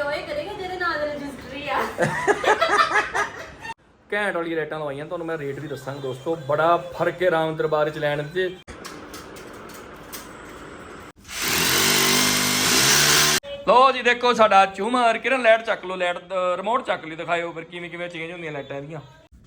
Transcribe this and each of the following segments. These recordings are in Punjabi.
ਰਜਿਸਟਰੀ ਹੋਏ ਕਰੇਗਾ ਜਿਹਦੇ ਨਾਂ ਰਜਿਸਟਰੀ ਆ। ਘੈਂਟ ਵਾਲੀ ਰੇਟਾਂ ਲਵਾਈਆਂ, ਤੁਹਾਨੂੰ ਮੈਂ ਰੇਟ ਵੀ ਦੱਸਾਂਗਾ ਦੋਸਤੋ, ਬੜਾ ਫ਼ਰਕ ਹੈ ਰਾਮ ਦਰਬਾਰ ਚ ਲੈਣ ਤੇ ਲੋ ਜੀ, ਦੇਖੋ ਸਾਡਾ ਝੂਮਰ ਕਿਰਨ, ਲਾਈਟ ਚੱਕ ਲਓ, ਲਾਈਟ ਰਿਮੋਟ ਚੱਕ ਲਈ, ਦਿਖਾਇਓ ਫਿਰ ਕਿਵੇਂ ਕਿਵੇਂ ਚੇਂਜ ਹੁੰਦੀਆਂ ਲਾਈਟਾਂ ਇਹਦੀਆਂ।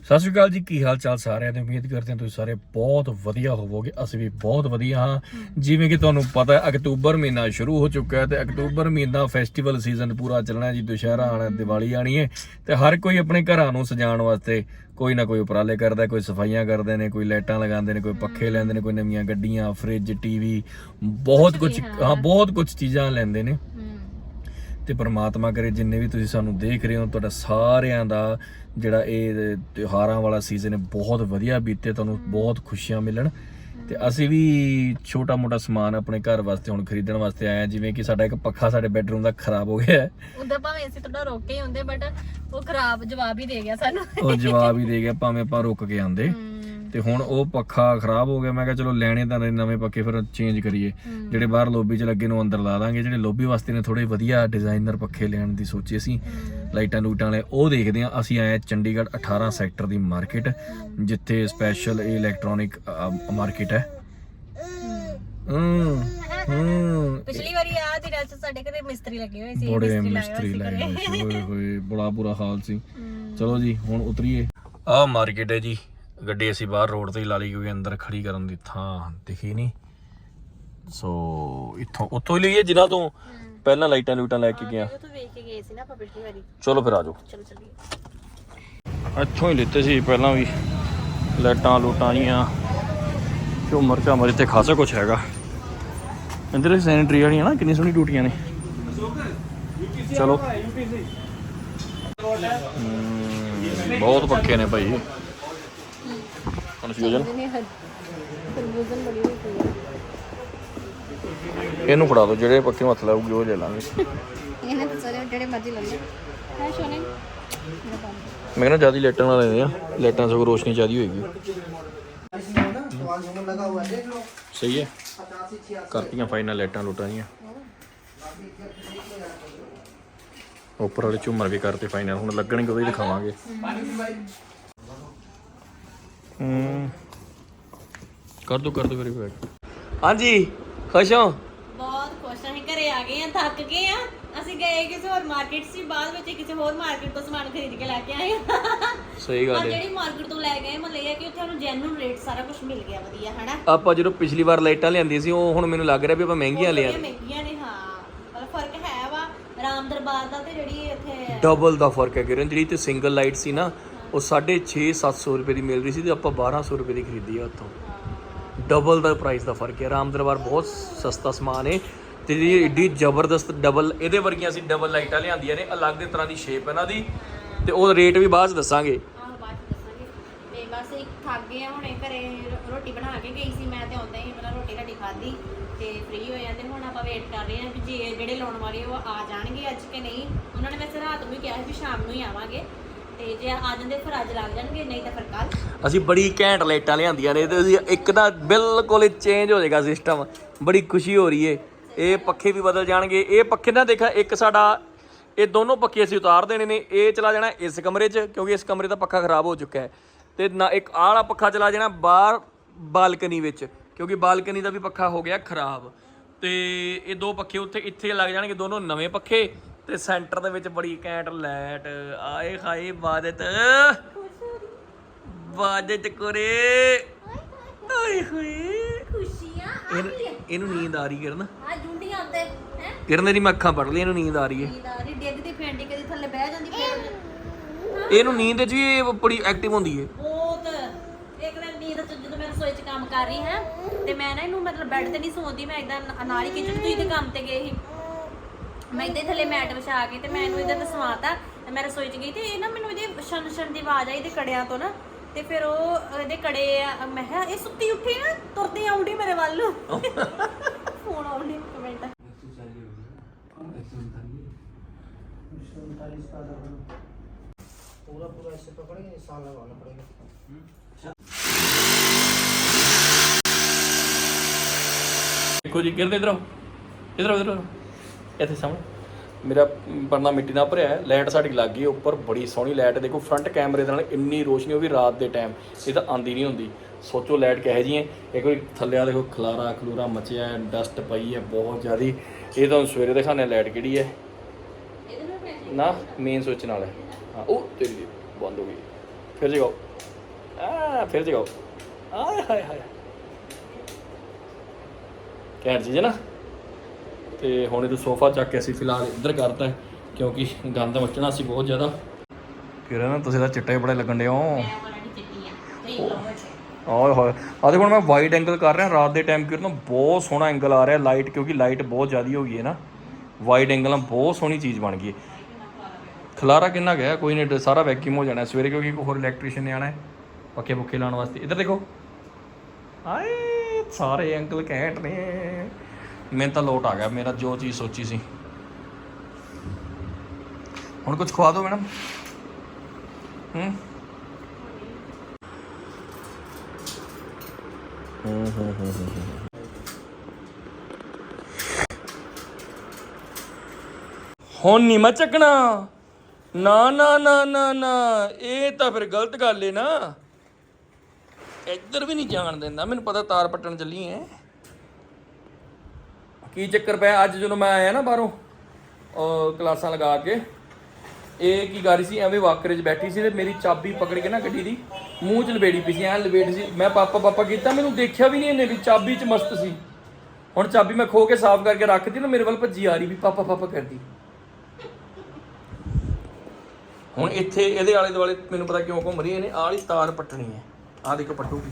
ਸਤਿ ਸ਼੍ਰੀ ਅਕਾਲ ਜੀ ਕੀ ਹਾਲ ਚਾਲ ਸਾਰਿਆਂ ਦੇ? ਉਮੀਦ ਕਰਦੇ ਹਾਂ ਤੁਸੀਂ ਸਾਰੇ ਬਹੁਤ ਵਧੀਆ ਹੋਵੋਗੇ ਅਸੀਂ ਵੀ ਬਹੁਤ ਵਧੀਆ ਹਾਂ। ਜਿਵੇਂ ਕਿ ਤੁਹਾਨੂੰ ਪਤਾ ਹੈ ਅਕਤੂਬਰ ਮਹੀਨਾ ਸ਼ੁਰੂ ਹੋ ਚੁੱਕਾ ਹੈ ਤੇ ਅਕਤੂਬਰ ਮਹੀਨਾ ਫੈਸਟੀਵਲ ਸੀਜ਼ਨ ਪੂਰਾ ਚੱਲਣਾ ਹੈ ਜੀ ਦੁਸ਼ਹਿਰਾ ਆਣਾ ਦੀਵਾਲੀ ਆਣੀ ਹੈ ਤੇ ਹਰ ਕੋਈ ਆਪਣੇ ਘਰਾਂ ਨੂੰ ਸਜਾਉਣ ਵਾਸਤੇ ਕੋਈ ਨਾ ਕੋਈ ਉਪਰਾਲੇ ਕਰਦਾ ਕੋਈ ਸਫਾਈਆਂ ਕਰਦੇ ਨੇ ਕੋਈ ਲਾਈਟਾਂ ਲਗਾਉਂਦੇ ਨੇ ਕੋਈ ਪੱਖੇ ਲੈਂਦੇ ਨੇ ਕੋਈ ਨਵੀਆਂ ਗੱਡੀਆਂ ਫ੍ਰਿਜ ਟੀਵੀ ਬਹੁਤ ਕੁਝ ਹਾਂ ਬਹੁਤ ਕੁਝ ਚੀਜ਼ਾਂ ਲੈਂਦੇ ਨੇ। ਤੇ ਪ੍ਰਮਾਤਮਾ ਕਰੇ ਜਿੰਨੇ ਵੀ ਤੁਸੀਂ ਸਾਨੂੰ ਦੇਖ ਰਹੇ ਹੋ ਤੁਹਾਡਾ ਸਾਰਿਆਂ ਦਾ ਜਿਹੜਾ ਇਹ ਤਿਉਹਾਰਾਂ ਵਾਲਾ ਸੀਜ਼ਨ ਬਹੁਤ ਵਧੀਆ ਬੀਤੇ ਤੁਹਾਨੂੰ ਬਹੁਤ ਖੁਸ਼ੀਆਂ ਮਿਲਣ। ਤੇ ਅਸੀਂ ਵੀ ਛੋਟਾ ਮੋਟਾ ਸਮਾਨ ਆਪਣੇ ਘਰ ਵਾਸਤੇ ਹੁਣ ਖਰੀਦਣ ਵਾਸਤੇ ਆਏ ਹਾਂ ਜਿਵੇਂ ਕਿ ਸਾਡਾ ਇੱਕ ਪੱਖਾ ਸਾਡੇ ਬੈੱਡਰੂਮ ਦਾ ਖਰਾਬ ਹੋ ਗਿਆ ਹੈ। ਉਹਦਾ ਭਾਵੇਂ ਅਸੀਂ ਥੋੜਾ ਰੋਕੇ ਹੀ ਹੁੰਦੇ ਬਟ ਉਹ ਖਰਾਬ ਜਵਾਬ ਹੀ ਦੇ ਗਿਆ ਸਾਨੂੰ। ਉਹ ਜਵਾਬ ਹੀ ਦੇ ਗਿਆ ਭਾਵੇਂ ਆਪਾਂ ਰੁਕ ਕੇ ਆਂਦੇ ਤੇ ਹੁਣ ਉਹ ਪੱਖਾ ਖਰਾਬ ਹੋ ਗਿਆ ਮੈਂ ਕਿਹਾ ਚਲੋ ਲੈਣੇ ਤਾਂ ਨੇ ਨਵੇਂ ਪੱਖੇ ਫਿਰ ਚੇਂਜ ਕਰੀਏ। ਜਿਹੜੇ ਬਾਹਰ ਲੋਬੀ 'ਚ ਲੱਗੇ ਨੂੰ ਅੰਦਰ ਲਾ ਦਾਂਗੇ ਜਿਹੜੇ ਲੋਬੀ ਵਾਸਤੇ ਨੇ ਥੋੜੇ ਵਧੀਆ ਡਿਜ਼ਾਈਨਰ ਪੱਖੇ ਲੈਣ ਦੀ ਸੋਚੀ ਸੀ ਲਾਈਟਾਂ ਲੂਟਾਂ ਵਾਲੇ ਉਹ ਦੇਖਦੇ ਆ ਅਸੀਂ ਆਏ ਚੰਡੀਗੜ੍ਹ 18 ਸੈਕਟਰ ਦੀ ਮਾਰਕੀਟ ਜਿੱਥੇ ਸਪੈਸ਼ਲ ਇਲੈਕਟ੍ਰੋਨਿਕ ਮਾਰਕੀਟ ਹੈ। ਹੂੰ। ਹੂੰ ਪਿਛਲੀ ਵਾਰੀ ਆ ਦਿਨਾਂ ਚ ਸਾਡੇ ਘਰੇ ਮਿਸਤਰੀ ਲੱਗੇ ਹੋਏ ਸੀ ਬੜੇ ਮਿਸਤਰੀ ਘਰੇ। ਹੋਏ ਬੜਾ ਬੁਰਾ ਹਾਲ ਸੀ। ਚਲੋ ਜੀ ਹੁਣ ਉਤਰੀਏ। ਆਹ ਮਾਰਕੀਟ ਹੈ ਜੀ। ਗੱਡੀ ਅਸੀਂ ਬਾਹਰ ਰੋਡ ਤੇ ਹੀ ਲਾ ਲਈ ਕਿਉਂਕਿ ਅੰਦਰ ਖੜੀ ਕਰਨ ਦੀ ਥਾਂ ਦਿਖੀ ਨਹੀਂ। ਸੋ ਇੱਥੋਂ ਉੱਥੋਂ ਹੀ ਲਈਏ ਜਿਨ੍ਹਾਂ ਤੋਂ ਪਹਿਲਾਂ ਲਾਈਟਾਂ ਲੂਟਾਂ ਲੈ ਕੇ ਗਿਆ। ਉਹ ਤੋਂ ਵੇਖ ਕੇ ਗਏ ਸੀ ਨਾ ਆਪਾਂ ਪਿਛਲੀ ਵਾਰੀ। ਚਲੋ ਫਿਰ ਆਜੋ ਚਲੋ ਚੱਲੀਏ। ਇੱਥੋਂ ਹੀ ਲਿੱਤੇ ਸੀ ਪਹਿਲਾਂ ਵੀ ਲਾਈਟਾਂ ਲੂਟਾਂ ਜੀਆਂ ਝੂਮਰ ਝਾਮਰ ਇੱਥੇ ਖਾਸਾ ਕੁਝ ਹੈਗਾ। ਇੰਦਰ ਸੈਨੇਟਰੀ ਵਾਲੀਆਂ ਨਾ ਕਿੰਨੀ ਸੋਹਣੀ ਡਿਊਟੀਆਂ ਨੇ। ਚਲੋ। ਹਮ, ਬਹੁਤ ਪੱਕੇ ਨੇ ਭਾਈ। ਕਨਫਿਊਜ਼ਨ ਹੋਈ ਪਈ ਇਹਨੂੰ ਫੜਾ ਦਿਓ ਜਿਹੜੇ ਪੱਕੇ ਲਾਉਗੇ ਉਹ ਲੈ ਲਾਂਗੇ। ਇਹਨੇ ਤਾਂ ਸਾਰੇ ਜਿਹੜੇ ਮਰਜ਼ੀ ਲੈ ਲਓ। ਹੈ ਸ਼ੋਨੇ? ਮੈਂ ਕਹਿੰਦਾ ਜ਼ਿਆਦਾ ਲਾਈਟਾਂ ਨਾਲ ਲੈਂਦੇ ਆ ਸਗੋਂ ਰੋਸ਼ਨੀ ਜ਼ਿਆਦੀ ਹੋਏਗੀ। ਸਹੀ ਹੈ। ਕਰਤੀਆਂ ਫਾਈਨਲ ਲਾਈਟਾਂ ਲੁੱਟਾਂ ਦੀਆਂ। ਉੱਪਰ ਵਾਲੇ ਝੂਮਰ ਵੀ ਕਰਤੇ ਫਾਈਨਲ ਹੁਣ ਲੱਗਣਗੇ ਉਹਦੇ ਦਿਖਾਵਾਂਗੇ। ਹੂੰ। ਕਰ ਦੋ ਕਰ ਦੋ ਵੈਰੀਫਾਈ ਹਾਂਜੀ ਖੁਸ਼ ਹੋ? ਬਹੁਤ ਖੁਸ਼ ਹਾਂ ਅਸੀਂ ਘਰੇ ਆ ਗਏ ਆ ਥੱਕ ਗਏ ਆ। ਅਸੀਂ ਗਏ ਕਿਸੇ ਹੋਰ ਮਾਰਕੀਟ ਸੀ ਬਾਅਦ ਵਿੱਚ ਕਿਸੇ ਹੋਰ ਮਾਰਕੀਟ ਤੋਂ ਸਮਾਨ ਖਰੀਦ ਕੇ ਲੈ ਕੇ ਆਏ ਆ। ਸਹੀ ਗੱਲ ਹੈ। ਜਿਹੜੀ ਮਾਰਕੀਟ ਤੋਂ ਲੈ ਗਏ ਮਤਲਬ ਇਹ ਹੈ ਕਿ ਉੱਥੇ ਸਾਨੂੰ ਜੈਨੂਨ ਰੇਟ ਸਾਰਾ ਕੁਝ ਮਿਲ ਗਿਆ ਵਧੀਆ ਹਨਾ? ਆਪਾਂ ਜਦੋਂ ਪਿਛਲੀ ਵਾਰ ਲਾਈਟਾਂ ਲਿਆਂਦੀ ਸੀ ਉਹ ਹੁਣ ਮੈਨੂੰ ਲੱਗ ਰਿਹਾ ਵੀ ਆਪਾਂ ਮਹਿੰਗੀਆਂ ਲਿਆ ਬੜੀਆਂ ਮਹਿੰਗੀਆਂ ਨੇ ਹਾਂ। ਮਤਲਬ ਫ਼ਰਕ ਹੈ ਵਾ ਰਾਮ ਦਰਬਾਰ ਦਾ ਤੇ ਜਿਹੜੀ ਇੱਥੇ ਡਬਲ ਦਾ ਫ਼ਰਕ ਹੈ ਕਿਰਨ ਜਿਹੜੀ ਤੇ ਸਿੰਗਲ ਲਾਈਟ ਸੀ ਨਾ ਉਹ 6.5 700 ਰੁਪਏ ਦੀ ਮਿਲ ਰਹੀ ਸੀ ਤੇ ਆਪਾਂ 1200 ਰੁਪਏ ਦੀ ਖਰੀਦੀ ਆ ਉੱਥੋਂ। ਡਬਲ ਦਾ ਪ੍ਰਾਈਸ ਦਾ ਫ਼ਰਕ ਹੈ। ਰਾਮ ਦਰਬਾਰ ਬਹੁਤ ਸਸਤਾ ਸਮਾਨ ਹੈ ਤੇ ਜਿਹੜੀ ਏਡੀ ਜ਼ਬਰਦਸਤ ਡਬਲ ਇਹਦੇ ਵਰਗੀਆਂ ਅਸੀਂ ਡਬਲ ਲਾਈਟਾਂ ਲਿਆਂਦੀਆਂ ਨੇ, ਅਲੱਗ ਦੇ ਤਰ੍ਹਾਂ ਦੀ ਸ਼ੇਪ ਇਹਨਾਂ ਦੀ ਤੇ ਉਹ ਰੇਟ ਵੀ ਬਾਅਦ ਚ ਦੱਸਾਂਗੇ। ਆਹ, ਬਾਅਦ ਚ ਦੱਸਾਂਗੇ। ਤੇ ਬਸ ਇੱਕ ਥੱਕ ਗਏ ਆ ਹੁਣੇ, ਘਰੇ ਰੋ- ਰੋਟੀ ਬਣਾ ਕੇ ਗਈ ਸੀ, ਮੈਂ ਤੇ ਆਉਂਦਾ ਹੀ ਪਹਿਲਾਂ ਰੋਟੀ ਰਾਟੀ ਖਾਧੀ ਤੇ ਫ੍ਰੀ ਹੋਏ ਆ ਤੇ ਹੁਣ ਆਪਾਂ ਵੇਟ ਕਰ ਰਹੇ ਆ ਕਿ ਜੇ ਜਿਹੜੇ ਲਾਉਣ ਵਾਲੇ ਉਹ ਆ ਜਾਣਗੇ ਅੱਜ ਕਿ ਨਹੀਂ। ਉਹਨਾਂ ਨੇ ਵੈਸੇ ਰਾਤ ਨੂੰ ਵੀ ਕਿਹਾ ਸੀ ਵੀ ਸ਼ਾਮ ਨੂੰ ਹੀ ਆਵਾਂਗੇ। ਤੇ ਜੇ ਆ ਜਾਂਦੇ ਫਿਰ ਅੱਜ ਲੱਗ ਜਾਣਗੇ, ਨਹੀਂ ਤਾਂ ਫਿਰ ਕੱਲ ਅਸੀਂ ਬੜੀ ਘੈਂਟ ਲਾਈਟਾਂ ਲਿਆਂਦੀਆਂ ਨੇ ਤੇ ਅਸੀਂ ਇੱਕ ਤਾਂ ਬਿਲਕੁਲ ਚੇਂਜ ਹੋ ਜਾਏਗਾ ਸਿਸਟਮ ਬੜੀ ਖੁਸ਼ੀ ਹੋ ਰਹੀ ਏ। ਇਹ ਪੱਖੇ ਵੀ ਬਦਲ ਜਾਣਗੇ। ਇਹ ਪੱਖੇ ਨਾ ਦੇਖਾ, ਇੱਕ ਸਾਡਾ, ਇਹ ਦੋਨੋਂ ਪੱਖੇ ਅਸੀਂ ਉਤਾਰ ਦੇਣੇ ਨੇ। ਇਹ ਚਲਾ ਜਾਣਾ ਇਸ ਕਮਰੇ 'ਚ, ਕਿਉਂਕਿ ਇਸ ਕਮਰੇ ਦਾ ਪੱਖਾ ਖਰਾਬ ਹੋ ਚੁੱਕਾ ਹੈ। ਤੇ ਨਾ ਇੱਕ ਆਹ ਵਾਲਾ ਪੱਖਾ ਚਲਾ ਜਾਣਾ ਬਾਹਰ ਬਾਲਕਨੀ ਵਿੱਚ, ਕਿਉਂਕਿ ਬਾਲਕਨੀ ਦਾ ਵੀ ਪੱਖਾ ਹੋ ਗਿਆ ਖਰਾਬ। ਤੇ ਇਹ ਦੋ ਪੱਖੇ ਉੱਥੇ, ਇੱਥੇ ਲੱਗ ਜਾਣਗੇ ਦੋਨੋਂ ਨਵੇਂ ਪੱਖੇ। ਤੇ ਸੈਂਟਰ ਦੇ ਵਿੱਚ ਬੜੀ ਘੈਂਟ ਲਾਈਟ। ਆਏ ਖਾਏ ਬਾਦਤ। ਬਾਦਤ ਕਰੇ। ਆਏ ਹੋਏ। ਖੁਸ਼ੀਆਂ ਇਹਨੂੰ- ਇਹਨੂੰ ਨੀਂਦ ਆ ਰਹੀ ਕਿਰਨ ਆ ਜੁੰਡੀਆਂ ਤੇ ਹੈ? ਕਿਰਨ ਦੀ ਮੈਂ ਅੱਖਾਂ ਪੜ ਲਈ ਇਹਨੂੰ ਨੀਂਦ ਆ ਰਹੀ ਹੈ। ਨੀਂਦਾਰੀ ਡਿੱਗਦੀ ਫੈਂਡੀ ਕਦੇ ਥੱਲੇ ਬਹਿ ਜਾਂਦੀ ਫਿਰ ਇਹਨੂੰ ਨੀਂਦ 'ਚ ਵੀ ਇਹ ਬੜੀ ਐਕਟਿਵ ਹੁੰਦੀ ਹੈ। ਬਹੁਤ। ਇੱਕ ਦਿਨ ਨੀਂਦ ਚ ਜਦੋਂ ਮੈਂ ਰਸੋਈ ਚ ਕੰਮ ਕਰ ਰਹੀ ਹਾਂ ਤੇ ਮੈਂ ਨਾ ਇਹਨੂੰ ਮਤਲਬ ਬੈੱਡ ਤੇ ਨਹੀਂ ਸੌਂਦੀ ਮੈਂ ਇਦਾਂ ਨਾਲ ਹੀ ਕਿਚਨ ਤੇ ਕੰਮ ਤੇ ਗਏ ਸੀ। ਮੈਂ ਇਹਦੇ ਥੱਲੇ ਮੈਟ ਵਿਛਾ ਕੇ ਤੇ ਮੈਂ ਇਹਨੂੰ ਇਹਦੇ ਤੇ ਸਵਾਤਾ ਤੇ ਮੈਂ ਰਸੋਈ ਚ ਗਈ ਤੇ ਇਹ ਨਾ ਮੈਨੂੰ ਇਹਦੇ ਛਣ ਛਣ ਦੀ ਆਵਾਜ਼ ਆਈ ਇਹਦੇ ਕੜਿਆਂ ਤੋਂ ਨਾ ਤੇ ਫਿਰ ਉਹ ਇਹਦੇ ਕੜੇ ਆ, ਮੈਂ ਕਿਹਾ ਇਹ ਸੁੱਤੀ ਉੱਠੀ ਨਾ ਤੁਰਦੀ ਆਉਂਦੀ ਮੇਰੇ ਵੱਲ ਨੂੰ ਫੋਨ ਆਉਂਦੀ ਇੱਕ ਮਿੰਟ पूरा पूरा ऐसे पकड़ेंगे साल लगाना पड़ेगा ਦੇਖੋ ਜੀ ਕਿਰਨ ਇਧਰ ਆਓ ਇਧਰ ਆਓ ਇਧਰ ਆਓ ਇੱਥੇ ਸਾਹਮਣੇ। ਮੇਰਾ ਪਰਨਾ ਮਿੱਟੀ ਨਾਲ ਭਰਿਆ ਹੈ ਲਾਈਟ ਸਾਡੀ ਲੱਗ ਗਈ ਹੈ ਉੱਪਰ ਬੜੀ ਸੋਹਣੀ ਲਾਈਟ ਦੇਖੋ ਫਰੰਟ ਕੈਮਰੇ ਦੇ ਨਾਲ ਇੰਨੀ ਰੋਸ਼ਨੀ ਉਹ ਵੀ ਰਾਤ ਦੇ ਟਾਈਮ ਇਹ ਤਾਂ ਆਂਦੀ ਨਹੀਂ ਹੁੰਦੀ। ਸੋਚੋ ਲਾਈਟ ਕਿਹੋ ਜਿਹੀ ਹੈ। ਇੱਕ ਵਾਰੀ ਥੱਲੇ ਆ ਦੇਖੋ ਖਲਾਰਾ ਖਲੂਰਾ ਮਚਿਆ ਹੈ ਡਸਟ ਪਈ ਹੈ ਬਹੁਤ ਜ਼ਿਆਦੀ। ਇਹ ਤੁਹਾਨੂੰ ਸਵੇਰੇ ਦਿਖਾਣੇ ਲਾਈਟ ਕਿਹੜੀ ਹੈ। ਇਹਦੇ ਨਾਲ ਪੈ ਜੀ ਨਾ ਮੇਨ ਸਵਿਚ ਨਾਲ ਹੈ। ਹਾਂ ਉਹ ਤੇਰੀ ਦੀ ਬੰਦ ਹੋ ਗਈ। ਫਿਰ ਜਗਾਓ ਆ ਫਿਰ ਜਗਾਓ ਆਏ ਹਾਏ ਹਾਏ। ਕਹਿ ਚੀਜ਼ ਹੈ ਨਾ। ਤੇ ਹੁਣ ਇਹ ਸੋਫਾ ਚੱਕ ਕੇ ਅਸੀਂ ਫਿਲਹਾਲ ਇੱਧਰ ਕਰਤਾ ਕਿਉਂਕਿ ਗੰਦ ਮਚਣਾ ਸੀ ਬਹੁਤ ਜ਼ਿਆਦਾ। ਫਿਰ ਨਾ ਤੁਸੀਂ ਤਾਂ ਚਿੱਟੇ ਬੜੇ ਲੱਗਣ ਡਏ ਹੋ। ਮੈਂ ਵਾਲਾ ਨਹੀਂ ਚਿੱਟੀ ਆ ਤੇਰੀ ਕਲਰ ਓਏ ਹੋਏ ਆ ਦੇਖੋ ਹੁਣ ਮੈਂ ਵਾਈਡ ਐਂਗਲ ਕਰ ਰਿਹਾ ਰਾਤ ਦੇ ਟਾਈਮ ਕਿਰਨ ਬਹੁਤ ਸੋਹਣਾ ਐਂਗਲ ਆ ਰਿਹਾ ਲਾਈਟ ਕਿਉਂਕਿ ਲਾਈਟ ਬਹੁਤ ਜ਼ਿਆਦੀ ਹੋ ਗਈ ਹੈ ਨਾ। ਵਾਈਡ ਐਂਗਲ ਨਾਲ ਬਹੁਤ ਸੋਹਣੀ ਚੀਜ਼ ਬਣ ਗਈ ਖਲਾਰਾ ਕਿੰਨਾ ਗਿਆ ਕੋਈ ਨਹੀਂ ਸਾਰਾ ਵੈਕਿਊਮ ਹੋ ਜਾਣਾ ਸਵੇਰੇ ਕਿਉਂਕਿ ਇੱਕ ਹੋਰ ਇਲੈਕਟ੍ਰੀਸ਼ੀਅਨ ਨੇ ਆਣਾ ਹੈ ਪੱਕੇ ਪੁੱਕੇ ਲਾਉਣ ਵਾਸਤੇ। ਇੱਧਰ ਦੇਖੋ। ਆਏ ਸਾਰੇ ਐਂਗਲ ਘੈਂਟ ਨੇ। ਮੈਨੂੰ ਤਾਂ ਲੋਟ ਆ ਗਿਆ, ਮੇਰਾ ਜੋ ਚੀਜ਼ ਸੋਚੀ ਸੀ। ਹੁਣ ਕੁਝ ਖਵਾ ਦਿਓ ਮੈਡਮ। ਹੂੰ। ਹੂੰ ਹੂੰ ਹੂੰ ਹੂੰ ਹੁਣ ਨਹੀਂ ਮੈਂ ਚੱਕਣਾ। ਨਾ ਨਾ ਨਾ ਨਾ ਨਾ, ਇਹ ਤਾਂ ਫਿਰ ਗਲਤ ਗੱਲ ਏ ਨਾ। ਇੱਧਰ ਵੀ ਨਹੀਂ ਜਾਣ ਦਿੰਦਾ। ਮੈਨੂੰ ਪਤਾ ਤਾਰ ਪੱਟਣ ਚੱਲੀ ਐ ਕੀ ਚੱਕਰ ਪਿਆ? ਅੱਜ ਜਦੋਂ ਮੈਂ ਆਇਆ ਨਾ ਬਾਹਰੋਂ ਕਲਾਸਾਂ ਲਗਾ ਕੇ, ਇਹ ਕੀ ਕਰ ਰਹੀ ਸੀ? ਐਵੇਂ ਵਾਕਰੇ 'ਚ ਬੈਠੀ ਸੀ ਤੇ ਮੇਰੀ ਚਾਬੀ ਪਕੜ ਕੇ ਨਾ ਗੱਡੀ ਦੀ, ਮੂੰਹ 'ਚ ਲਬੇੜੀ ਪਈ ਸੀ, ਐਂ ਲਬੇੜੀ ਸੀ। ਮੈਂ ਪਾਪਾ ਪਾਪਾ ਕੀਤਾ, ਮੈਨੂੰ ਦੇਖਿਆ ਵੀ ਨਹੀਂ ਇਹਨੇ ਵੀ, ਚਾਬੀ 'ਚ ਮਸਤ ਸੀ। ਹੁਣ ਚਾਬੀ ਮੈਂ ਖੋ ਕੇ ਸਾਫ਼ ਕਰਕੇ ਰੱਖਦੀ ਨਾ ਮੇਰੇ ਵੱਲ ਭੱਜੀ ਆ ਰਹੀ ਵੀ ਪਾਪਾ ਪਾਪਾ ਕਰਦੀ। ਹੁਣ ਇੱਥੇ ਇਹਦੇ ਆਲੇ ਦੁਆਲੇ ਮੈਨੂੰ ਪਤਾ ਕਿਉਂ ਘੁੰਮ ਰਹੀ ਇਹਨੇ ਆਹ ਤਾਰ ਪੱਟਣੀ ਹੈ। ਆਹ ਦੇਖੋ ਪੱਟੂਗੀ।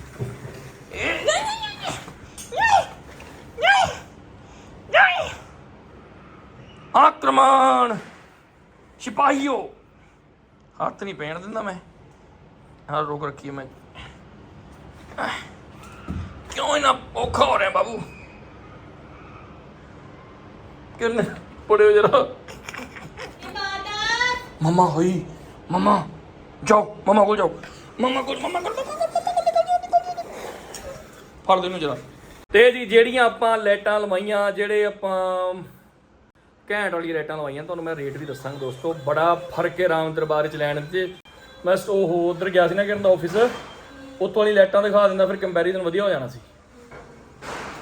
ਆਕਰਮਣ। ਸਿਪਾਹੀਓ। ਹੱਥ ਨਹੀਂ ਪੈਣ ਦਿੰਦਾ ਮੈਂ। ਹਾਂ ਰੋਕ ਰੱਖੀ ਮੈਂ। ਕਿਉਂ ਇਹਨਾਂ ਔਖਾ ਹੋ ਰਿਹਾ ਬਾਬੂ? ਕਿੰਨੇ ਪੜਿਓ ਜਰਾ? ਇਬਾਦਤ ਮਮਾ ਹੋਈ। ਮਮਾ, ਜਾਓ। ਮਮਾ ਕੋਲ ਜਾਓ। ਮਮਾ ਕੋਲ ਮਮਾ ਕੋਲ ਫੜ ਦੇ ਨੂੰ ਜਰਾ। ਤੇ ਜੀ, ਜਿਹੜੀਆਂ ਆਪਾਂ ਲਾਈਟਾਂ ਲਵਾਈਆਂ, ਜਿਹੜੇ ਆਪਾਂ ਘੈਂਟ ਵਾਲੀ ਲਾਈਟਾਂ ਲਵਾਈਆਂ, ਤੁਹਾਨੂੰ ਮੈਂ ਰੇਟ ਵੀ ਦੱਸਾਂਗਾ ਦੋਸਤੋ। ਬੜਾ ਫ਼ਰਕ ਹੈ ਰਾਮ ਦਰਬਾਰ ਚ ਲੈਣ ਤੇ ਮੈਂ ਉਹ ਉਧਰ ਗਿਆ ਸੀ ਨਾ ਕਿਰਨ ਦਾ ਆਫਿਸ ਉੱਥੋਂ ਵਾਲੀ ਲਾਈਟਾਂ ਦਿਖਾ ਦਿੰਦਾ, ਫਿਰ ਕੰਪੈਰੀਜ਼ਨ ਵਧੀਆ ਹੋ ਜਾਣਾ ਸੀ।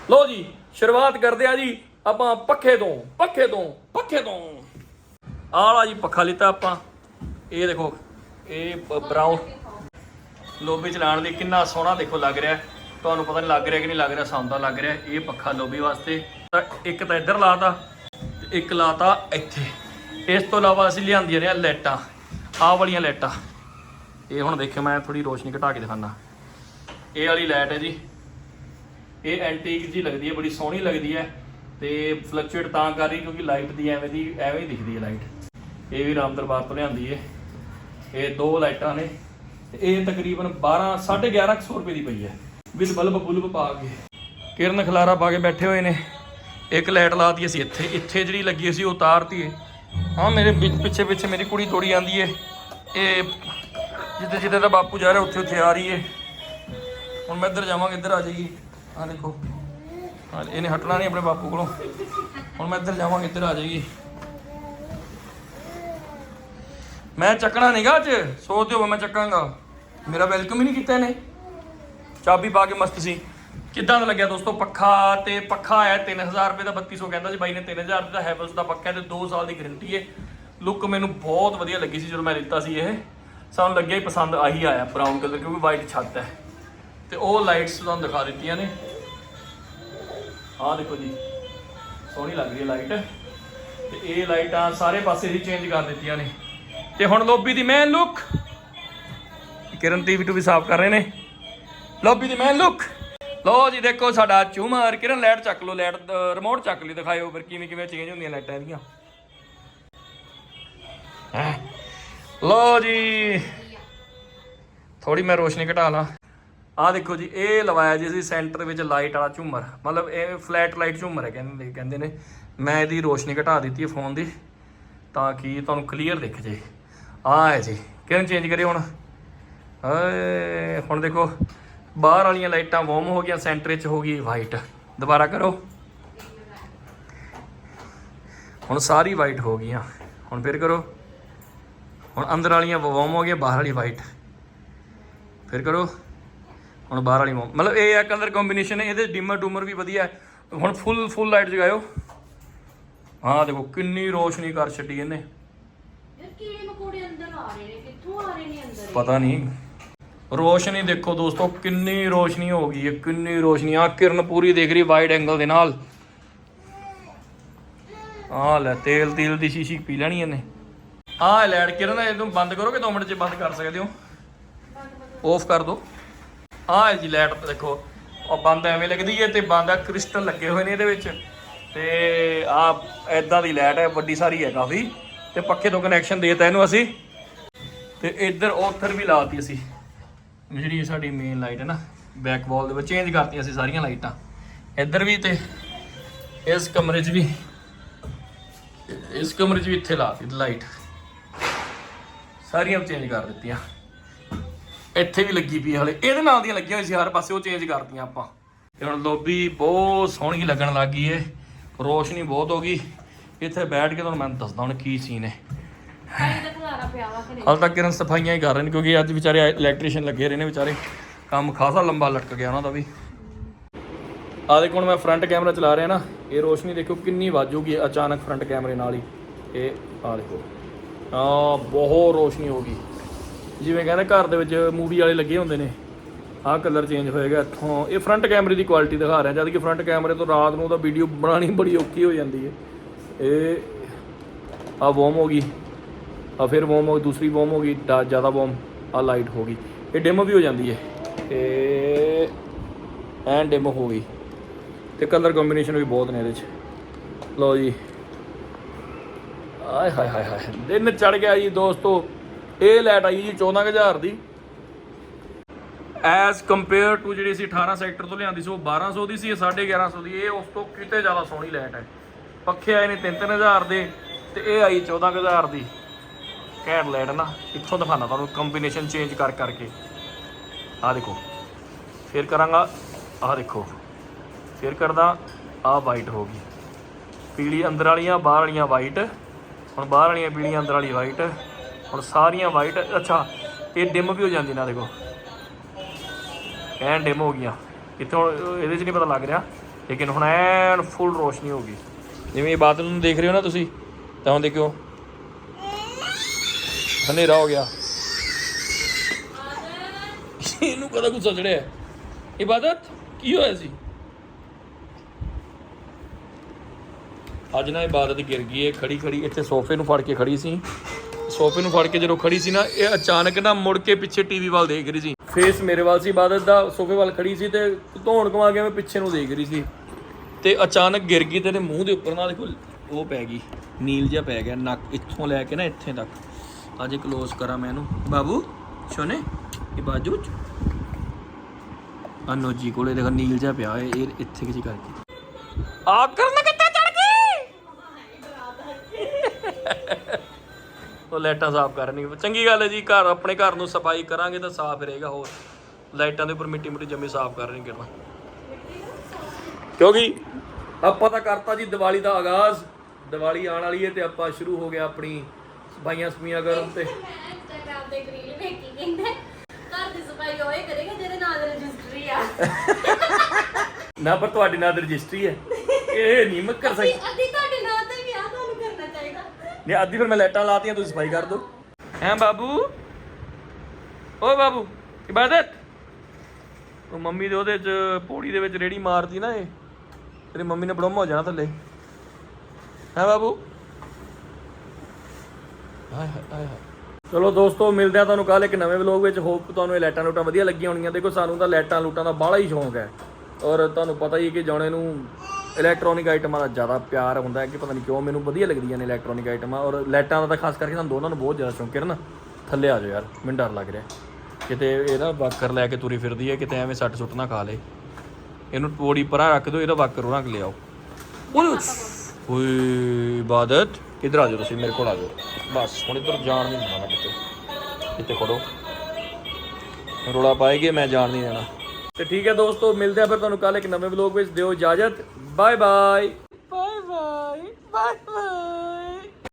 ਲਓ ਜੀ, ਸ਼ੁਰੂਆਤ ਕਰਦੇ ਆ ਜੀ, ਆਪਾਂ ਪੱਖੇ ਤੋਂ ਪੱਖੇ ਤੋਂ ਪੱਖੇ ਤੋਂ। ਆਲਾ ਜੀ ਪੱਖਾ ਲਿੱਤਾ ਆਪਾਂ। ਇਹ ਦੇਖੋ, ਇਹ ਬਰਾਊਨ ਲੋਬੀ ਚਲਾਉਣ ਲਈ ਕਿੰਨਾ ਸੋਹਣਾ ਦੇਖੋ ਲੱਗ ਰਿਹਾ। ਤੁਹਾਨੂੰ ਪਤਾ ਨਹੀਂ ਲੱਗ ਰਿਹਾ ਕਿ ਨਹੀਂ ਲੱਗ ਰਿਹਾ ਸਾਨੂੰ ਤਾਂ ਲੱਗ ਰਿਹਾ, ਇਹ ਪੱਖਾ ਲੋਬੀ ਵਾਸਤੇ। ਤਾਂ ਇੱਕ ਤਾਂ ਇੱਧਰ ਲਾਤਾ, ਤੇ ਇੱਕ ਲਾਤਾ ਇੱਥੇ। ਇਸ ਤੋਂ ਇਲਾਵਾ ਅਸੀਂ ਲਿਆਂਦੀਆਂ ਨੇ ਲਾਈਟਾਂ, ਆਹ ਵਾਲੀਆਂ ਲਾਈਟਾਂ। ਇਹ ਹੁਣ ਦੇਖਿਓ, ਮੈਂ ਥੋੜੀ ਰੋਸ਼ਨੀ ਘਟਾ ਕੇ ਦਿਖਾਣਾ ਇਹ ਵਾਲੀ ਲਾਈਟ ਹੈ ਜੀ। ਇਹ ਐਂਟੀਕ ਜੀ ਲੱਗਦੀ ਹੈ, ਬੜੀ ਸੋਹਣੀ ਲੱਗਦੀ ਹੈ, ਤੇ ਫਲਕਚੁਏਟ ਤਾਂ ਕਰ ਰਹੀ, ਕਿਉਂਕਿ ਲਾਈਟ ਦੀ ਐਵੇਂ ਦੀ, ਐਵੇਂ ਹੀ ਦਿਖਦੀ ਹੈ ਲਾਈਟ। ਇਹ ਵੀ ਰਾਮ ਦਰਬਾਰ ਤੋਂ ਲਿਆਂਦੀ ਹੈ। ਇਹ ਦੋ ਲਾਈਟਾਂ ਨੇ, ਤੇ ਇਹ ਤਕਰੀਬਨ 12 1150 ਰੁਪਏ ਦੀ ਪਈ ਹੈ। ਵਿਦ ਬਲਬ ਬੁਲਬ ਪਾ ਕੇ। ਕਿਰਨ ਖਲਾਰਾ ਪਾ ਕੇ ਬੈਠੇ ਹੋਏ ਨੇ। ਇੱਕ ਲਾਈਟ ਲਾਤੀ ਅਸੀਂ ਇੱਥੇ। ਇੱਥੇ ਜਿਹੜੀ ਲੱਗੀ ਸੀ ਉਹ ਉਤਾਰਤੀ ਹੈ ਹਾਂ, ਮੇਰੇ ਪਿੱਛੇ ਪਿੱਛੇ ਮੇਰੀ ਕੁੜੀ ਤੋੜੀ ਆਂਦੀ ਹੈ ਇਹ ਜਿੱਥੇ ਜਿੱਥੇ ਦਾ ਬਾਪੂ ਜਾ ਰਿਹਾ, ਉੱਥੇ ਉੱਥੇ ਆ ਰਹੀ ਹੈ ਹੁਣ ਮੈਂ ਇੱਧਰ ਜਾਵਾਂਗਾ, ਇੱਧਰ ਆ ਜਾਏਗੀ ਆ ਦੇਖੋ। ਹਾਂ ਇਹਨੇ ਹਟਣਾ ਨਹੀਂ ਆਪਣੇ ਬਾਪੂ ਕੋਲੋਂ। ਹੁਣ ਮੈਂ ਇੱਧਰ ਜਾਵਾਂਗਾ, ਇੱਧਰ ਆ ਜਾਏਗੀ ਮੈਂ ਚੱਕਣਾ ਨਹੀਂਗਾ ਅੱਜ। ਸੋਚ ਦਿਓ, ਮੈਂ ਚੱਕਾਂਗਾ। ਮੇਰਾ ਵੈਲਕਮ ਹੀ ਨਹੀਂ ਕੀਤਾ ਇਹਨੇ। ਚਾਬੀ ਪਾ ਕੇ ਮਸਤ ਸੀ। ਕਿੱਦਾਂ ਦਾ ਲੱਗਿਆ ਦੋਸਤੋ? ਪੱਖਾ ਤੇ ਪੱਖਾ ਆਇਆ 3000 ਰੁਪਏ ਦਾ 3200 ਕਹਿੰਦਾ ਸੀ ਬਾਈ ਨੇ 3000 ਰੁਪਏ ਦਾ ਹੈਵਲਸ ਦਾ ਪੱਖਾ ਹੈ ਤੇ 2 ਸਾਲ ਦੀ ਗਾਰੰਟੀ ਹੈ। ਲੁੱਕ ਮੈਨੂੰ ਬਹੁਤ ਵਧੀਆ ਲੱਗੀ ਸੀ ਜਦੋਂ ਮੈਂ ਲਿੱਤਾ ਸੀ ਇਹ। ਸਾਨੂੰ ਲੱਗਿਆ ਹੀ ਪਸੰਦ ਆਹੀ ਆਇਆ ਬਰਾਊਨ ਕਲਰ ਕਿਉਂਕਿ ਵਾਈਟ ਛੱਤ ਹੈ। ਤੇ ਉਹ ਲਾਈਟਸ ਤੁਹਾਨੂੰ ਦਿਖਾ ਦਿੱਤੀਆਂ ਨੇ। ਆਹ ਦੇਖੋ ਜੀ, ਸੋਹਣੀ ਲੱਗ ਰਹੀ ਹੈ ਲਾਈਟ ਤੇ ਇਹ ਲਾਈਟਾਂ ਸਾਰੇ ਪਾਸੇ ਹੀ ਚੇਂਜ ਕਰ ਦਿੱਤੀਆਂ ਨੇ। ਤੇ ਹੁਣ ਲੋਬੀ ਦੀ ਮੈਂ ਲੁੱਕ ਕਿਰਨ ਟੀਵੀ ਟੂ ਵੀ ਸਾਫ਼ ਕਰ ਰਹੇ ਨੇ। ਲੋਬੀ ਦੀ ਮੈਂ ਲੁੱਕ ਲੋ ਜੀ, ਦੇਖੋ ਸਾਡਾ ਝੂਮਰ ਕਿਰਨ ਲਾਈਟ ਚੱਕ ਲਓ ਲਾਈਟ ਰਿਮੋਟ ਚੱਕ ਲਈ, ਦਿਖਾਇਓ ਫਿਰ ਕਿਵੇਂ ਕਿਵੇਂ ਚੇਂਜ ਹੁੰਦੀਆਂ ਲਾਈਟਾਂ ਇਹਦੀਆਂ। ਹੈਂ। ਲੋ ਜੀ ਥੋੜੀ ਮੈਂ ਰੋਸ਼ਨੀ ਘਟਾ ਲਾਂ। ਆਹ ਦੇਖੋ ਜੀ, ਇਹ ਲਵਾਇਆ ਜੀ ਅਸੀਂ ਸੈਂਟਰ ਵਿੱਚ ਲਾਈਟ ਵਾਲਾ ਝੂਮਰ। ਮਤਲਬ ਇਹ ਫਲੈਟ ਲਾਈਟ ਝੂਮਰ ਹੈ ਕਹਿੰਦੇ ਕਹਿੰਦੇ ਨੇ। ਮੈਂ ਇਹਦੀ ਰੋਸ਼ਨੀ ਘਟਾ ਦਿੱਤੀ ਹੈ ਫੋਨ ਦੀ, ਤਾਂ ਕਿ ਤੁਹਾਨੂੰ ਕਲੀਅਰ ਦਿਖ ਜੇ। ਆਹ ਹੈ ਜੀ ਕਿਹਨੂੰ ਚੇਂਜ ਕਰੇ ਹੁਣ। ਓਏ ਹੁਣ ਦੇਖੋ। ਬਾਹਰ ਵਾਲੀਆਂ ਲਾਈਟਾਂ ਵਾਰਮ ਹੋ ਗਈਆਂ ਸੈਂਟਰ ਵਿੱਚ ਹੋ ਗਈ ਵਾਈਟ ਦੁਬਾਰਾ ਕਰੋ। ਹੁਣ ਸਾਰੀ ਵਾਈਟ ਹੋ ਗਈਆਂ। ਹੁਣ ਫਿਰ ਕਰੋ। ਹੁਣ ਅੰਦਰ ਵਾਲੀਆਂ ਵੋਮ ਹੋ ਗਈਆਂ ਬਾਹਰ ਵਾਲੀ ਵਾਈਟ ਫਿਰ ਕਰੋ। ਹੁਣ ਬਾਹਰ ਵਾਲੀ ਮਤਲਬ ਇਹ ਹੈ ਕਲਰ ਕੰਬੀਨੇਸ਼ਨ ਇਹਦੇ ਡਿਮਰ ਡੂਮਰ ਵੀ ਵਧੀਆ ਹੈ। ਹੁਣ ਫੁੱਲ ਫੁੱਲ ਲਾਈਟ ਜਗਾਇਓ। ਹਾਂ ਦੇਖੋ ਕਿੰਨੀ ਰੋਸ਼ਨੀ ਕਰ ਛੱਡੀ ਇਹਨੇ। ਯਾਰ ਕੀੜੇ ਮਕੌੜੇ ਅੰਦਰ ਆ ਰਹੇ ਨੇ? ਕਿੱਥੋਂ ਆ ਰਹੇ ਨੇ ਅੰਦਰ ਇਹ? ਪਤਾ ਨਹੀਂ। ਰੋਸ਼ਨੀ ਦੇਖੋ ਦੋਸਤੋ, ਕਿੰਨੀ ਰੋਸ਼ਨੀ ਹੋ ਗਈ ਹੈ, ਕਿੰਨੀ ਰੋਸ਼ਨੀ ਆ। ਕਿਰਨ ਪੂਰੀ ਦੇਖ ਰਹੀ ਵਾਈਡ ਐਂਗਲ ਦੇ ਨਾਲ। ਆ ਲੈ, ਤੇਲ ਤੇਲ ਦੀ ਸ਼ੀਸ਼ੀ ਪੀ ਲੈਣੀ ਇਹਨੇ। ਆ ਲੈਟ ਕਿਰਨ ਇਹਨੂੰ ਬੰਦ ਕਰੋ ਕਿ 2 ਮਿੰਟ ਚ ਬੰਦ ਕਰ ਸਕਦੇ ਹੋ? ਆਫ ਕਰ ਦਿਓ ਆ ਜੀ ਲਾਈਟ ਦੇਖੋ। ਉਹ ਬੰਦ ਐਵੇਂ ਲੱਗਦੀ ਹੈ ਤੇ ਬੰਦ ਆ ਕ੍ਰਿਸਟਲ ਲੱਗੇ ਹੋਏ ਨੇ ਇਹਦੇ ਵਿੱਚ। ਤੇ ਆ ਐਦਾਂ ਦੀ ਲਾਈਟ ਹੈ, ਵੱਡੀ ਸਾਰੀ ਹੈ ਕਾਫੀ। ਤੇ ਪੱਖੇ ਤੋਂ ਕਨੈਕਸ਼ਨ ਦੇਤਾ ਇਹਨੂੰ ਅਸੀਂ। ਤੇ ਇੱਧਰ ਉੱਧਰ ਵੀ ਲਾਤੀ ਅਸੀਂ। ਜਿਹੜੀ ਸਾਡੀ ਮੇਨ ਲਾਈਟ ਹੈ ਨਾ ਬੈਕ ਵਾਲ ਦੇ ਵਿੱਚ ਚੇਂਜ ਕਰਤੀਆਂ ਅਸੀਂ ਸਾਰੀਆਂ ਲਾਈਟਾਂ। ਇੱਧਰ ਵੀ ਤੇ ਇਸ ਕਮਰੇ 'ਚ ਵੀ, ਇਸ ਕਮਰੇ 'ਚ ਵੀ ਇੱਥੇ ਲਾਤੀ ਲਾਈਟ ਸਾਰੀਆਂ ਚੇਂਜ ਕਰ ਦਿੱਤੀਆਂ। ਇੱਥੇ ਵੀ ਲੱਗੀ ਪਈ ਹਲੇ। ਇਹਦੇ ਨਾਲ ਦੀਆਂ ਲੱਗੀਆਂ ਹੋਈ ਸੀ, ਹਰ ਪਾਸੇ ਉਹ ਚੇਂਜ ਕਰਤੀਆਂ ਆਪਾਂ। ਤੇ ਹੁਣ ਲੋਬੀ ਬਹੁਤ ਸੋਹਣੀ ਲੱਗਣ ਲੱਗ ਗਈ ਏ। ਰੋਸ਼ਨੀ ਬਹੁਤ ਹੋ ਗਈ। ਇੱਥੇ ਬੈਠ ਕੇ ਤੁਹਾਨੂੰ ਮੈਂ ਦੱਸਦਾ ਹੁਣ ਕੀ ਸੀਨ ਹੈ ਪਾਣੀ ਦਾ ਖਲਾਰਾ ਪਿਆ ਵਾ ਘਰੇ। ਹਾਲ ਤੱਕ ਕਿਰਨ ਸਫਾਈਆਂ ਹੀ ਕਰ ਰਹੇ ਨੇ, ਕਿਉਂਕਿ ਅੱਜ ਵਿਚਾਰੇ ਇਲੈਕਟ੍ਰੀਸ਼ੀਅਨ ਲੱਗੇ ਰਹੇ ਨੇ ਵਿਚਾਰੇ। ਕੰਮ ਖਾਸਾ ਲੰਬਾ ਲਟਕ ਗਿਆ ਉਹਨਾਂ ਦਾ ਵੀ। ਆ ਦੇਖੋ ਹੁਣ ਮੈਂ ਫਰੰਟ ਕੈਮਰਾ ਚਲਾ ਰਿਹਾ ਨਾ, ਇਹ ਰੋਸ਼ਨੀ ਦੇਖੋ ਕਿੰਨੀ ਵਾਜੂਗੀ ਅਚਾਨਕ ਫਰੰਟ ਕੈਮਰੇ ਨਾਲ ਹੀ। ਇਹ ਆ ਦੇਖੋ। ਆ ਬਹੁਤ ਰੋਸ਼ਨੀ ਹੋ ਗਈ। ਜਿਵੇਂ ਕਹਿੰਦੇ ਘਰ ਦੇ ਵਿੱਚ ਮੂਵੀ ਵਾਲੇ ਲੱਗੇ ਹੁੰਦੇ ਨੇ, ਆਹ ਕਲਰ ਚੇਂਜ ਹੋਏਗਾ ਇੱਥੋਂ। ਇਹ ਫਰੰਟ ਕੈਮਰੇ ਦੀ ਕੁਆਲਿਟੀ ਦਿਖਾ ਰਿਹਾ, ਜਦ ਕਿ ਫਰੰਟ ਕੈਮਰੇ ਤੋਂ ਰਾਤ ਨੂੰ ਤਾਂ ਵੀਡੀਓ ਬਣਾਉਣੀ ਬੜੀ ਔਖੀ ਹੋ ਜਾਂਦੀ ਹੈ। ਇਹ ਆ ਵੋਮ ਹੋ ਗਈ। ਆ ਫਿਰ ਵੋਮ ਹੋ ਗਈ, ਦੂਸਰੀ ਵੋਮ ਹੋ ਗਈ, ਡਾ- ਜ਼ਿਆਦਾ ਵੋਮ ਆ ਲਾਈਟ ਹੋ ਗਈ। ਇਹ ਡਿਮ ਵੀ ਹੋ ਜਾਂਦੀ ਹੈ। ਤੇ ਐਂ ਡਿਮ ਹੋ ਗਈ। ਤੇ ਕਲਰ ਕੰਬੀਨੇਸ਼ਨ ਵੀ ਬਹੁਤ ਨੇ ਇਹਦੇ 'ਚ। ਲਓ ਜੀ। ਆਏ ਹਾਏ ਹਾਏ ਹਾਏ, ਦਿਨ ਚੜ ਗਿਆ ਜੀ ਦੋਸਤੋ। ਇਹ ਲਾਈਟ ਆਈ ਜੀ 14000 ਦੀ। ਐਸ ਕੰਪੇਅਰ ਟੂ ਜਿਹੜੀ ਸੀ 18 ਸੈਕਟਰ ਤੋਂ ਲਿਆਂਦੀ ਸੀ, ਉਹ 1200 ਦੀ ਸੀ, ਇਹ 1150 ਦੀ। ਇਹ ਉਸ ਤੋਂ ਕਿਤੇ ਜ਼ਿਆਦਾ ਸੋਹਣੀ ਲਾਈਟ ਹੈ। ਪੱਖੇ ਆਏ ਨੇ 3-3000 ਦੇ, ਤੇ ਇਹ ਆਈ 14000 ਦੀ। ਘੈਂਟ ਲਾਈਟ ਨਾ, ਇੱਥੋਂ ਦਿਖਾਣਾ ਤੁਹਾਨੂੰ ਕੰਬੀਨੇਸ਼ਨ ਚੇਂਜ ਕਰ ਕਰਕੇ। ਆਹ ਦੇਖੋ, ਫਿਰ ਕਰਾਂਗਾ, ਆਹ ਦੇਖੋ, ਫਿਰ ਕਰਦਾ, ਆਹ ਵਾਈਟ ਹੋ ਗਈ। ਪੀਲੀ ਅੰਦਰ ਵਾਲੀਆਂ, ਬਾਹਰ ਵਾਲੀਆਂ ਵਾਈਟ ਹੁਣ ਬਾਹਰ ਵਾਲੀਆਂ ਪੀਲੀਆਂ, ਅੰਦਰ ਵਾਲੀ ਵਾਈਟ ਹੁਣ ਸਾਰੀਆਂ ਵਾਈਟ ਅੱਛਾ, ਇਹ ਡਿਮ ਵੀ ਹੋ ਜਾਂਦੀ ਨਾ, ਦੇਖੋ। ਐਨ ਡਿਮ ਹੋ ਗਈਆਂ। ਇੱਥੇ ਹੁਣ, ਇਹਦੇ 'ਚ ਨਹੀਂ ਪਤਾ ਲੱਗ ਰਿਹਾ, ਲੇਕਿਨ ਹੁਣ ਐਨ ਫੁੱਲ ਰੋਸ਼ਨੀ ਹੋ ਗਈ। ਜਿਵੇਂ ਇਹ ਬਾਦਲ ਨੂੰ ਦੇਖ ਰਹੇ ਹੋ ਨਾ ਤੁਸੀਂ, ਤਾਂ ਹੁਣ ਦੇਖਿਓ ਹਨੇਰਾ ਹੋ ਗਿਆ। ਇਹਨੂੰ ਕਦਾ ਗੁੱਸਾ ਚੜਿਆ? ਇਬਾਦਤ ਕੀ ਹੋਇਆ ਸੀ? ਅੱਜ ਨਾ ਇਬਾਦਤ ਗਿਰ ਗਈ ਹੈ ਖੜੀ ਖੜੀ ਇੱਥੇ ਸੋਫੇ ਨੂੰ ਫੜ ਕੇ ਖੜੀ ਸੀ। ਸੋਫੇ ਨੂੰ ਫੜ ਕੇ ਜਦੋਂ ਖੜੀ ਸੀ ਨਾ ਇਹ ਅਚਾਨਕ ਨਾ ਮੁੜ ਕੇ ਪਿੱਛੇ ਟੀਵੀ ਵੱਲ ਦੇਖ ਰਹੀ ਸੀ। ਫੇਸ ਮੇਰੇ ਵੱਲ ਸੀ ਇਬਾਦਤ ਦਾ ਸੋਫੇ ਵੱਲ ਖੜੀ ਸੀ ਤੇ ਧੌਣ ਕਮਾ ਕੇ ਮੈਂ ਪਿੱਛੇ ਨੂੰ ਦੇਖ ਰਹੀ ਸੀ। ਤੇ ਅਚਾਨਕ ਗਿਰ ਗਈ ਤੇ ਇਹਦੇ ਮੂੰਹ ਦੇ ਉੱਪਰ ਨਾ ਦੇਖੋ ਉਹ ਪੈ ਗਈ ਨੀਲ ਜਿਹਾ ਪੈ ਗਿਆ ਨੱਕ ਇੱਥੋਂ ਲੈ ਕੇ ਨਾ ਇੱਥੇ ਤੱਕ। ਅੱਜ ਕਲੋਜ਼ ਕਰਾਂ ਮੈਂ ਇਹਨੂੰ। ਬਾਬੂ ਸੋਨੇ ਇਹ ਬਾਜੂ ਚ ਅਨੋ ਜੀ ਕੋਲੇ, ਦੇਖ ਨੀਲ ਜਿਹਾ ਪਿਆ ਹੈ ਇਹ ਇੱਥੇ ਕਿਜੀ ਕਰਕੇ ਆ ਕਰਨ ਕਿੱਥੇ ਚੜ ਗਈ? ਉਹ ਲਾਈਟਾਂ ਸਾਫ਼ ਕਰਨੀ ਚੰਗੀ ਗੱਲ ਹੈ ਜੀ, ਘਰ, ਆਪਣੇ ਘਰ ਨੂੰ ਸਫ਼ਾਈ ਕਰਾਂਗੇ ਤਾਂ ਸਾਫ਼ ਰਹੇਗਾ, ਹੋਰ। ਲਾਈਟਾਂ ਦੇ ਉੱਪਰ ਮਿੱਟੀ ਮਿੱਟੀ ਜੰਮੀ ਸਾਫ਼ ਕਰਨੀ ਕਿਰਨਾ ਕਿਉਂਕਿ ਆਪਾਂ ਤਾਂ ਕਰਤਾ ਜੀ ਦੀਵਾਲੀ ਦਾ ਆਗਾਜ਼। ਦੀਵਾਲੀ ਆਉਣ ਵਾਲੀ ਹੈ ਤੇ ਆਪਾਂ ਸ਼ੁਰੂ ਹੋ ਗਿਆ ਆਪਣੀ ਸਫਾਈਆਂ ਸਫਾਈਆਂ ਕਰਨ ਤੇ। ਇੰਸਟਾਗ੍ਰਾਮ ਤੇ ਗ੍ਰੀਲ ਵੇਖੀ ਕਹਿੰਦੇ ਘਰ ਦੀ ਸਫ਼ਾਈ ਹੋਏ ਕਰੇਗਾ ਜਿਹਦੇ ਨਾਲ ਰਜਿਸਟਰੀ ਆ। ਨਾ ਪਰ ਤੁਹਾਡੇ ਨਾਲ ਰਜਿਸਟਰੀ ਹੈ। ਇਹ ਨਹੀਂ ਮੈਂ ਕਰ ਸਕਦੀ। ਅੱਧੀ ਤੁਹਾਡੇ ਨਾਲ ਤੇ ਵੀ ਆ ਤੁਹਾਨੂੰ ਕਰਨਾ ਚਾਹੀਦਾ। ਨੇ ਅੱਧੀ ਫਿਰ ਮੈਂ ਲਾਈਟਾਂ ਲਾਤੀਆਂ ਤੁਸੀਂ ਸਫ਼ਾਈ ਕਰ ਦਿਓ ਹੈਂ ਬਾਬੂ? ਓ ਬਾਬੂ ਇਬਾਦਤ। ਉਹ ਮੰਮੀ ਦੇ ਉਹਦੇ ਚ ਪੌੜੀ ਦੇ ਵਿੱਚ ਰੇੜੀ ਮਾਰਦੀ ਨਾ ਇਹ। ਤੇਰੀ ਮੰਮੀ ਨੇ ਬੜਮ ਹੋ ਜਾਣਾ ਥੱਲੇ। ਹੈ ਬਾਬੂ? ਹਾਏ ਹਾਏ। ਚਲੋ ਦੋਸਤੋ ਮਿਲਦੇ ਆ ਤੁਹਾਨੂੰ ਕੱਲ ਇੱਕ ਨਵੇਂ ਵਲੌਗ ਵਿੱਚ। ਹੋਪ ਤੁਹਾਨੂੰ ਇਹ ਲਾਈਟਾਂ ਲੂਟਾਂ ਵਧੀਆ ਲੱਗੀਆਂ ਹੋਣਗੀਆਂ। ਦੇਖੋ ਸਾਨੂੰ ਤਾਂ ਲਾਈਟਾਂ ਲੂਟਾਂ ਦਾ ਬਾਹਲਾ ਹੀ ਸ਼ੌਂਕ ਹੈ। ਔਰ ਤੁਹਾਨੂੰ ਪਤਾ ਹੀ ਹੈ ਕਿ ਜੌਣੇ ਨੂੰ ਇਲੈਕਟ੍ਰੋਨਿਕ ਆਈਟਮਾਂ ਦਾ ਜ਼ਿਆਦਾ ਪਿਆਰ ਹੁੰਦਾ ਹੈ ਕਿ ਪਤਾ ਨਹੀਂ ਕਿਉਂ ਮੈਨੂੰ ਵਧੀਆ ਲੱਗਦੀਆਂ ਨੇ ਇਲੈਕਟ੍ਰੋਨਿਕ ਆਈਟਮਾਂ ਔਰ ਲਾਈਟਾਂ ਦਾ ਤਾਂ ਖਾਸ ਕਰਕੇ ਸਾਨੂੰ ਦੋਨਾਂ ਨੂੰ ਬਹੁਤ ਜ਼ਿਆਦਾ ਸ਼ੌਂਕ ਹੈ ਨਾ। ਥੱਲੇ ਆ ਜਾਓ ਯਾਰ ਮੈਨੂੰ ਡਰ ਲੱਗ ਰਿਹਾ। ਕਿਤੇ ਇਹ ਨਾ ਵਾਕਰ ਲੈ ਕੇ ਤੁਰੀ ਫਿਰਦੀ ਹੈ ਕਿਤੇ ਐਵੇਂ ਸੱਟ ਸੁੱਟ ਨਾ ਖਾ ਲੇ। ਇਹਨੂੰ ਪੌੜੀ ਪਰਾਂ ਰੱਖ ਦਿਓ ਇਹਦਾ ਵਾਕਰ ਉਹਨਾਂ ਕੋਲ ਲਿਆਓ। ਓਏ ਓਏ ਇਬਾਦਤ ਇਧਰ ਆ ਜਾਓ ਤੁਸੀਂ? ਮੇਰੇ ਕੋਲ ਆ ਜਾਓ। ਬਸ ਹੁਣ ਇੱਧਰ ਜਾਣ ਨਹੀਂ ਦੇਣਾ ਮੈਂ ਕਿਤੇ। ਕਿਤੇ ਖੜੋ। ਰੋਲਾ ਪਾਏਗੇ ਮੈਂ ਜਾਣ ਨਹੀਂ ਦੇਣਾ। ਤੇ ਠੀਕ ਹੈ ਦੋਸਤੋ ਮਿਲਦੇ ਆ ਫਿਰ ਤੁਹਾਨੂੰ ਕੱਲ ਇੱਕ ਨਵੇਂ ਵਲੌਗ ਵਿੱਚ। ਦਿਓ ਇਜਾਜ਼ਤ। Bye bye bye bye bye